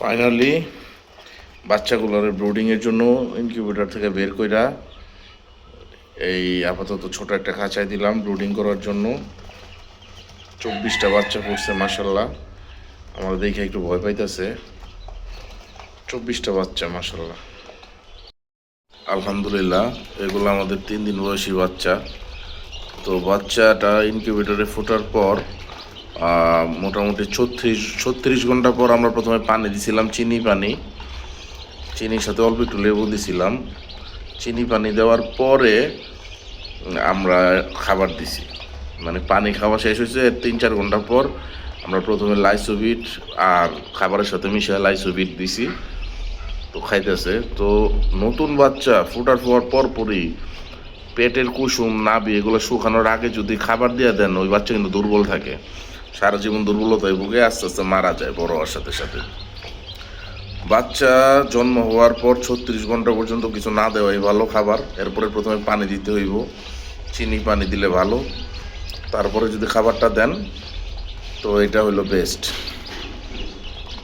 Finally বাচ্চাগুলোর ব্রুডিংয়ের জন্য incubator থেকে বের কইরা এই আপাতত ছোট একটা খাঁচায় দিলাম ব্রুডিং করার জন্য। চব্বিশটা বাচ্চা পড়ছে মাসাল্লাহ আমার দেখে একটু ভয় পাইতেছে। চব্বিশটা বাচ্চা মাসাল্লাহ আলহামদুলিল্লাহ, এগুলো আমাদের তিন দিন বয়সী বাচ্চা। তো বাচ্চাটা ইনকিউবেটরে ফোটার পর মোটামুটি ছত্রিশ ছত্রিশ ঘণ্টা পর আমরা প্রথমে পানি দিছিলাম, চিনি পানি। চিনির সাথে অল্প একটু লেবু দিছিলাম। চিনি পানি দেওয়ার পরে আমরা খাবার দিছি। মানে পানি খাওয়া শেষ হয়েছে, তিন চার ঘণ্টা পর আমরা প্রথমে লাইসোবিট আর খাবারের সাথে মিশিয়ে লাইসোবিট দিছি। তো খাইতেছে। তো নতুন বাচ্চা ফুটার পর পরপরই পেটের কুসুম নাবি এগুলো শুকানোর আগে যদি খাবার দিয়ে দেন, ওই বাচ্চা কিন্তু দুর্বল থাকে। সারা জীবন দুর্বলতায় ভুগে আস্তে আস্তে মারা যায় বড় হওয়ার সাথে সাথে। বাচ্চা জন্ম হওয়ার পর ছত্রিশ ঘণ্টা পর্যন্ত কিছু না দেওয়াই ভালো খাবার। এরপরে প্রথমে পানি দিতে হইব। চিনি পানি দিলে ভালো। তারপরে যদি খাবারটা দেন, তো এটা হইল বেস্ট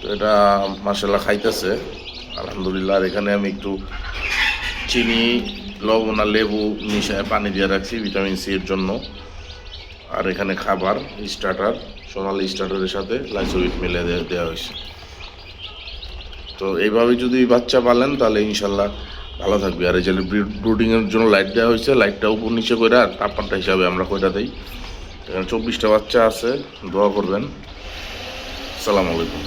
তো এটা মাসাল্লাহ খাইতেছে। আলহামদুলিল্লাহ, আর এখানে আমি একটু চিনি, লবণ আর লেবু মিশায় পানি দিয়ে রাখছি, ভিটামিন সি এর জন্য। আর এখানে খাবার স্টার্টার সোনালি স্টার্টারের সাথে লাইসোভিট মিলে দেওয়া হয়েছে। তো এইভাবে যদি বাচ্চা পালেন, তাহলে ইনশাল্লাহ ভালো থাকবে। আর এই যে ব্রুডিংয়ের জন্য লাইট দেওয়া হয়েছে লাইটটা উপর নিচে করে আর তাপমাত্রা হিসাবে আমরা কয়টা দিই। এখানে চব্বিশটা বাচ্চা আছে, দোয়া করবেন। আসসালামু আলাইকুম।